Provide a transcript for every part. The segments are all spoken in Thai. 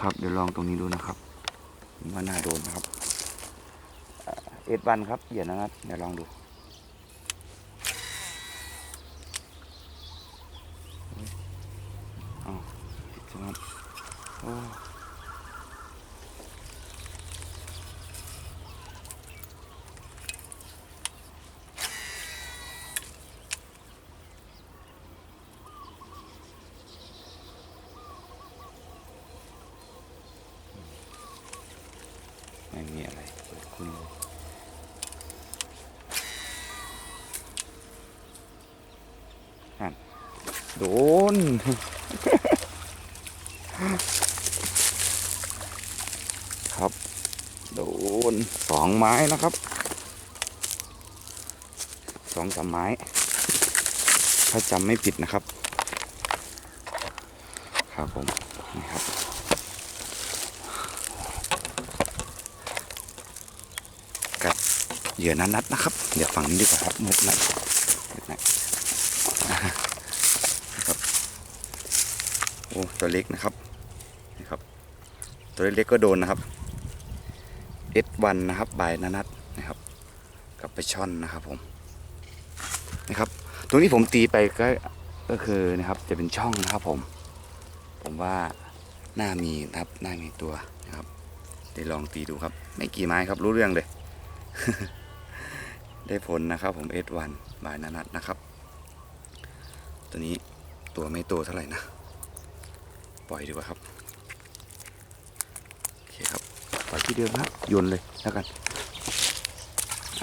ครับ เดี๋ยวลองตรงนี้ดูนะครับมว่าน่าโดนนะครับเอ็ดวันครับเหยียดนะครับ เดี๋ยวลองดูเอาติดใช่ไหมครับโอ้ ไม่มีอะไรเปิดคุยเลยนั่นโดน ครับ โดนสองไม้นะครับสองสามไม้ ถ้าจำไม่ผิดนะครับ ครับผม นี่ครับ เหยื่อนัดนัดนะครับ เดี๋ยวฝั่งนี้ดีกว่าครับมุดหน่อยมุดหน่อยนะครับโอ้ตัวเล็กนะครับนี่ครับ ตัวเล็กก็โดนนะครับ S1 นนะครับใบายนนัทนะครับกับไปช่อนนะครับผมนะครับ ตรงนี้ผมตีไปก็ก็คือนะครับจะเป็นช่องนะครับผม ผมว่าน่ามีนะครับน่ามีตัวนะครับเดี๋ยวลองตีดูครับ ไม่กี่ไม้ครับรู้เรื่องเลย ได้ผลนะครับผม S1 บายนานัทนะครับ ตัวนี้ตัวไม่โตเท่าไหร่นะ ปล่อยดีกว่าครับ โอเคครับ ปล่อยที่เดิมครับโยนเลยแล้วกัน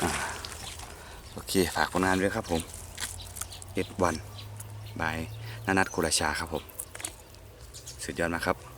อโอเค ฝากผลงานด้วยครับผมเอ็ดวันบายนานัทคุรชาครับผม สุดยอดมากครับ